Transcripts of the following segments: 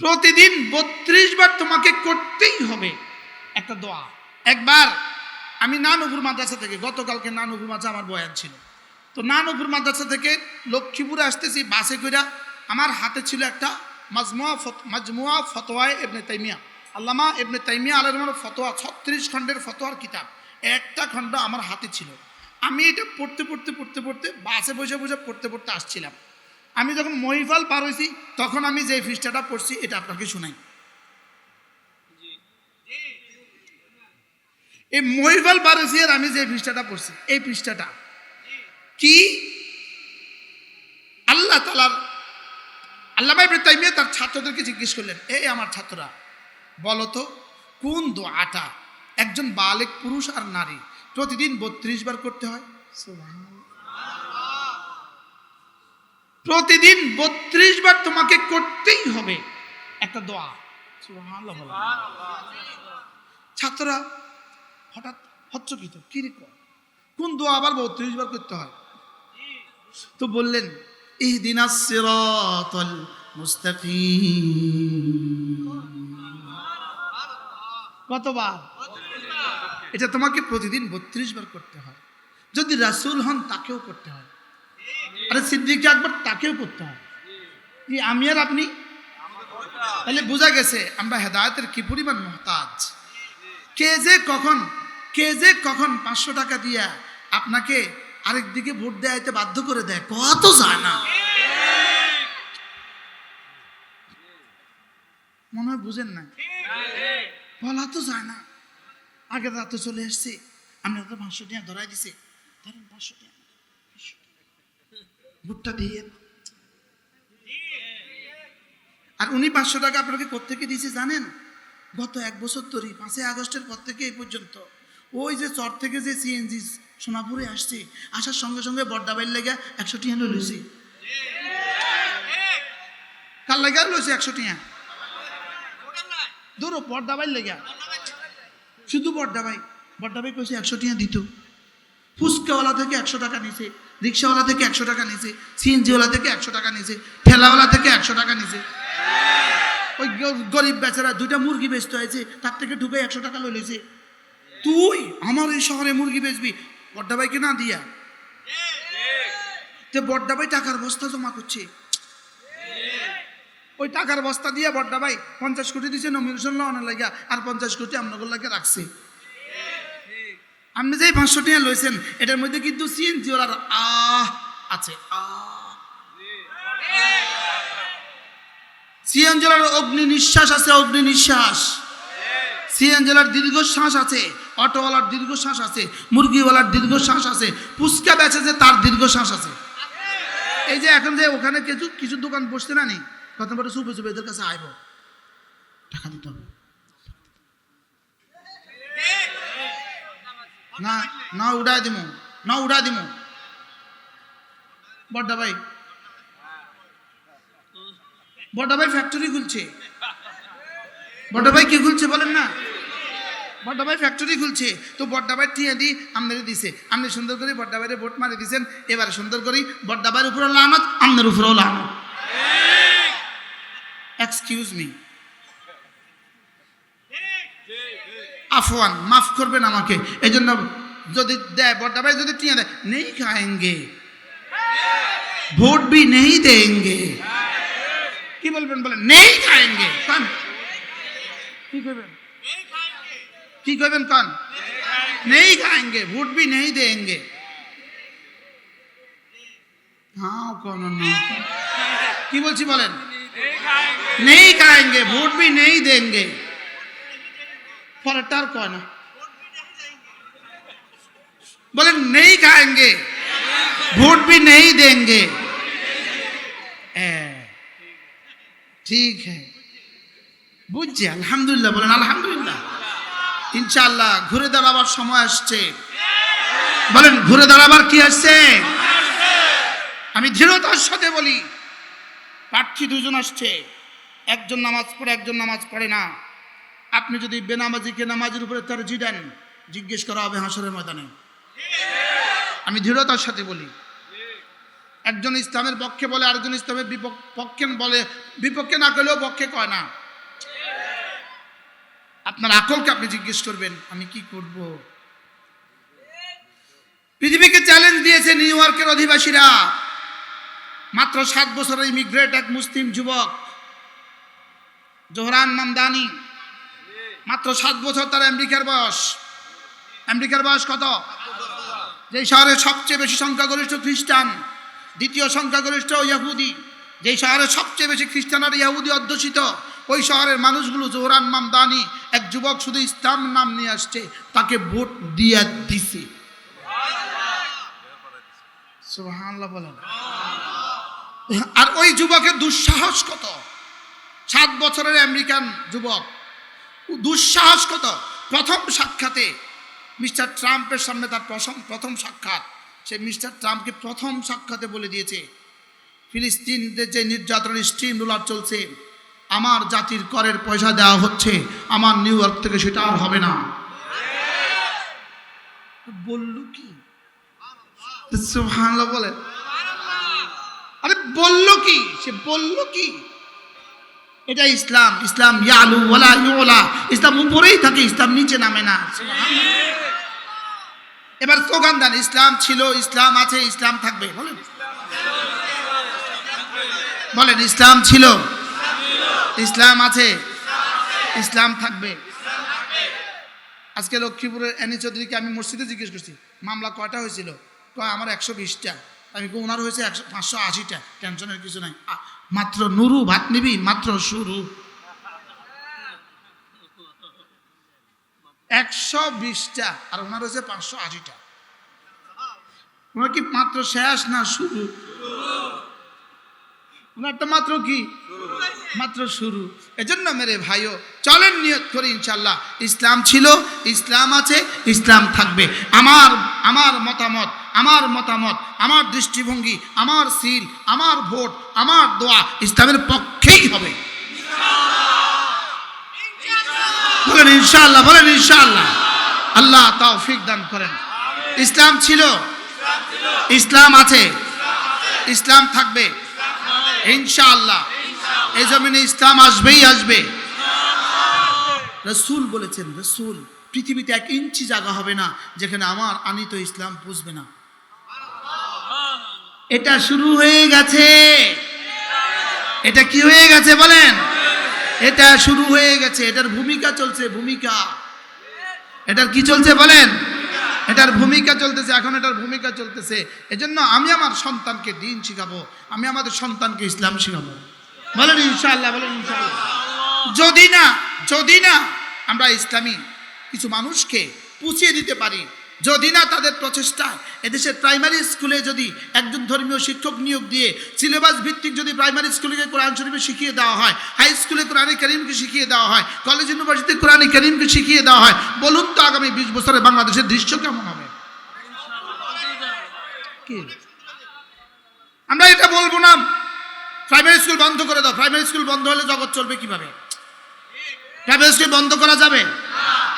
প্রতিদিন বত্রিশ বার তোমাকে করতেই হবে। একটা দোয়া। একবার আমি নানুপুর মাদ্রাসা থেকে, গতকালকে নানুপুর মাদ্রাসা আমার বয়ান ছিল। তো নানুপুর মাদ্রাসা থেকে লক্ষ্মীপুরে আসতেছি, বাসে কইরা আমার হাতে ছিল একটা মাজমুয়া মাজমুয়া ফতোয়ায় এবনে তাইমিয়া। আল্লামা এবনে তাইমিয়া আলমের ফতোয়া, ছত্রিশ খণ্ডের ফতোয়ার কিতাব। একটা খণ্ড আমার হাতে ছিল। আমি এটা পড়তে পড়তে পড়তে পড়তে বাসে বসে বসে পড়তে পড়তে আসছিলাম। আমি যখন মহিফাল পার হয়েছি, তখন আমি যে পৃষ্ঠাটা পড়ছি এটা আপনাকে শোনাই। এই মহিফাল পার হয়েছি আর আমি যে পৃষ্ঠাটা পড়ছি এই পৃষ্ঠাটা কি? আল্লাহ তালার আল্লাহ তাইমিয়া তার ছাত্রদেরকে জিজ্ঞেস করলেন, এই আমার ছাত্ররা, বলো তো, কোন দোয়াটা একজন বালেক পুরুষ আর নারী প্রতিদিন বত্রিশ বার করতে হয়? প্রতিদিন বত্রিশ বার তোমাকে করতেই হবে। একটা দোয়া। ছাত্ররা, হঠাৎ হচ্চকিত কি? কোন দোয়া আবার বত্রিশ বার করতে হয়? তো বললেন ইহদিনা সিরাতাল মুস্তাকিম। কতবার? এটা তোমাকে প্রতিদিন বত্রিশ বার করতে হয়। যদি রাসূল হন, তাকেও করতে হয়। আরে সিদ্দিক আকবর তাকেও করতে কি, আমি আর আপনি? তাহলে বোঝা গেছে আমরা হেদায়তের কি পরিমাণ মহতাজ। কে যে কখন, কে যে কখন পাঁচশো টাকা দিয়া আপনাকে আরেক দিকে ভোট দেয়াইতে বাধ্য করে দেয়, কত যায় না। মনে হয় বুঝেন না। বলা তো যায় না। আগের রাতে চলে এসছি আমরা তো পাঁচশো টাকা ধরাই দিছি। ধরেন পাঁচশো টাকা। ভোটটা দিয়ে। আর উনি পাঁচশো টাকা আপনাকে কোথেকে দিয়েছে জানেন? গত এক বছর ধরে, পাঁচই আগস্টের পর থেকে এই পর্যন্ত। ওই যে চর থেকে যে সিএনজি সোনাপুরে আসছে, আসার সঙ্গে সঙ্গে বড্ডাবাইল লেগে একশো টিয়া লইছি। কার লেগে আর লইছে একশো টিয়া? ধরো বড্ডাবাইল লেগে। শুধু বড্ডাবাই বড্ডাবাই কইছে একশো টিয়া দিত। ফুচকাওয়ালা থেকে একশো টাকা নিছে, রিক্সাওয়ালা থেকে একশো টাকা নিছে, সিএনজিওয়ালা থেকে একশো টাকা নিছে, ঠেলাওয়ালা থেকে একশো টাকা নিছে। ওই গরিব বেচারা দুইটা মুরগি বেচতে হয়েছে, তার থেকে ঢুকে একশো টাকা লই লইছে। তুই আমার এই শহরে মুরগি বেচবি? বড্ডাবাইকে না দিয়া? তে বড্ডাবাই টাকার বস্তা জমা করছে। ওই টাকার বস্তা দিয়ে বড্ডাবাই পঞ্চাশ কোটি দিছে নমিনেশন লওয়ানোর লাগিয়া, আর পঞ্চাশ কোটি আপনাদের লাগে রাখছে। আপনি যে পাঁচশো টাকা লইছেন, এটার মধ্যে কিন্তু সিএনজি ওলার আহ আছে। অগ্নি নিঃশ্বাস আছে, অগ্নি নিঃশ্বাস। সিএনজেলার দীর্ঘশ্বাস আছে, অটোওয়ালার দীর্ঘশ্বাস আছে, মুরগিওয়ালার দীর্ঘশ্বাস আছে পুচকা বেচে যে তার দীর্ঘশ্বাস আছে। এই যে এখন যে ওখানে কিছু কিছু দোকান বসতে না নি প্রথম পরে চুপে চুপে এদের কাছে আইব। টাকা দিতে হবে। না না উড়াই দিমু না উড়াই দিমু। বড়দা ভাই। বড়দা ভাই ফ্যাক্টরি খুলছে। বড়দা ভাই কি খুলছে বলেন না? বড়দা ভাই ফ্যাক্টরি খুলছে। তো বড়দা ভাই টিয়া দি আমনের দিছে। আপনি সুন্দর করে বড়দা ভাইরে ভোট মারি দিছেন। এবারে সুন্দর করে বড়দা ভাইয়ের উপরেও লানত আমনের উপরেও লানত। এক্সকিউজ মি আফওয়ান মাফ করবেন আমাকে। এই জন্য যদি দেয় বড়দা ভাই যদি টিয়া দেয়, নেই খায়েঙ্গে। ভোট বি নেই দেঙ্গে কি বলবেন বলেন? নেই খায়েঙ্গে। কান। কি করবেন কি করবেন কান? নেই খায়েঙ্গে। ভোট বি নেই দেঙ্গে কি বলছি বলেন? নেই খায়েঙ্গে। ভোট বি নেই দেঙ্গে পরেরটা আর কয় না বলেন নেই খায়েঙ্গে ভোট ভি নেই দেঙ্গে ঠিক হ্যাঁ বুঝছি আলহামদুলিল্লাহ বলেন আলহামদুলিল্লাহ ইনশাআল্লাহ ঘুরে দাঁড়াবার সময় আসছে। বলেন, ঘুরে দাঁড়াবার কি আসছে? আমি দৃঢ়তার সাথে বলি, প্রার্থী দুজন আসছে। একজন নামাজ পড়ে, একজন নামাজ পড়ে না। আপনি যদি বেনামাজিকে নামাজের উপরে তার জি দেন, জিজ্ঞেস করা হবে হাসরের ময়দানে। আমি দৃঢ়তার সাথে বলি, একজন ইসলামের পক্ষে বলে, আরেকজন ইসলামের পক্ষে বলে, বিপক্ষে না করলেও পক্ষে কয় না। আপনার আকলকে আপনি জিজ্ঞেস করবেন, আমি কি করব? পৃথিবীকে চ্যালেঞ্জ দিয়েছে নিউ ইয়র্কের অধিবাসীরা। মাত্র সাত বছরের ইমিগ্রেট এক মুসলিম যুবক, জোহরান মামদানি মাত্র সাত বছর তার আমেরিকার বয়স। আমেরিকার বয়স কত? যেই শহরে সবচেয়ে বেশি সংখ্যাগরিষ্ঠ খ্রিস্টান, দ্বিতীয় সংখ্যাগরিষ্ঠ ইয়াহুদি যেই শহরে সবচেয়ে বেশি খ্রিস্টান আর ইয়াহুদি অধ্যুষিত, ওই শহরের মানুষগুলো জোহরান মামদানি এক যুবক শুধু ইসলাম নাম নিয়ে আসছে, তাকে ভোট দিয়ে দিছে। আর ওই যুবকের দুঃসাহস কত? সাত বছরের আমেরিকান যুবক দুঃসাহস কত? প্রথম সাক্ষাতে মিস্টার ট্রাম্পের সামনে তার প্রথম প্রথম সাক্ষাৎ। সে মিস্টার ট্রাম্পকে প্রথম সাক্ষাতে বলে দিয়েছে, ফিলিস্তিনদের যে নির্যাতন স্টিম রোলার চলছে, আমার জাতির করের পয়সা দেওয়া হচ্ছে, আমার নিউ ইয়র্ক থেকে সেটা আর হবে না। বলল কি? বলে। আরে বলল কি? সে বলল কি? এটা ইসলাম ইসলাম ইয়ালু ওয়ালা ইউলা। ইসলাম উপরেই থাকে ইসলাম নিচে নামে না। এবার স্লোগান দেন ইসলাম ছিল ইসলাম আছে ইসলাম থাকবে। বলেন। বলেন ইসলাম ছিল ইসলাম আছে ইসলাম থাকবে। আজকে লক্ষ্মীপুরের এনি চৌধুরীকে আমি মসজিদে জিজ্ঞেস করছি মামলা কয়টা হয়েছিল? কয় আমার একশো বিশটা। আমি কই, ওনার হয়েছে একশো পাঁচশো আশিটা। টেনশনের কিছু নাই। মাত্র নুরু, ভাত নিবি? মাত্র শুরু। একশো বিশটা, আর ওনার হয়েছে পাঁচশো আশিটা। ওনার কি মাত্র শেষ না শুরু? ওনারটা মাত্র কি? মাত্র শুরু। এজন্য মেরে ভাইও, চলেন নিয়ত করি ইনশাল্লাহ ইসলাম ছিল, ইসলাম আছে, ইসলাম থাকবে। আমার আমার মতামত আমার মতামত আমার দৃষ্টিভঙ্গি আমার সিল আমার ভোট আমার দোয়া ইসলামের পক্ষেই হবে। বলেন ইনশাআল্লাহ বলেন ইনশাআল্লাহ। আল্লাহ তৌফিক দান করেন। ইসলাম ছিল। ইসলাম আছে। ইসলাম থাকবে। ইনশাআল্লাহ। এই জমিনে ইসলাম আসবেই আসবে। রসুল বলেছেন রসুল পৃথিবীতে এক ইঞ্চি জায়গা হবে না যেখানে আমার আনিত ইসলাম পুষবে না। এটা শুরু হয়ে গেছে। এটা কি হয়ে গেছে বলেন? এটা শুরু হয়ে গেছে। এটার ভূমিকা চলছে, ভূমিকা। এটার কি চলছে বলেন? এটার ভূমিকা চলতেছে, এখন এটার ভূমিকা চলতেছে। এজন্য আমি আমার সন্তানকে দিন শিখাবো, আমি আমাদের সন্তানকে ইসলাম শিখাবো। বলেন ইনশাআল্লাহ বলেন ইনশাআল্লাহ। যদি না যদি না আমরা ইসলামী কিছু মানুষকে পুছিয়ে দিতে পারি যদি না তাদের প্রচেষ্টা, এদেশের প্রাইমারি স্কুলে যদি একজন ধর্মীয় শিক্ষক নিয়োগ দিয়ে সিলেবাস ভিত্তিক যদি প্রাইমারি স্কুলে কোরআন শরীফে শিখিয়ে দেওয়া হয় হাই স্কুলে কোরআনে করিমকে শিখিয়ে দেওয়া হয় কলেজ ইউনিভার্সিটিতে কোরআনে করিমকে শিখিয়ে দেওয়া হয়, বলুন তো আগামী বিশ বছরে বাংলাদেশের দৃশ্য কেমন হবে? আমরা এটা বলব না। প্রাইমারি স্কুল বন্ধ করে দাও। প্রাইমারি স্কুল বন্ধ হলে জগৎ চলবে কীভাবে? প্রাইমারি স্কুল বন্ধ করা যাবে?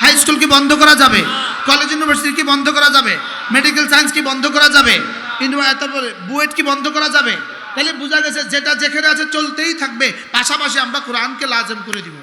হাই স্কুল কি বন্ধ করা যাবে? কলেজ ইউনিভার্সিটি কি বন্ধ করা যাবে? মেডিকেল সায়েন্স কি বন্ধ করা যাবে? কিন্তু তারপরে বুয়েট কি বন্ধ করা যাবে? তাহলে বোঝা গেছে যেটা যেখানে আছে চলতেই থাকবে। পাশাপাশি আমরা কোরআনকে লাজম করে দিব।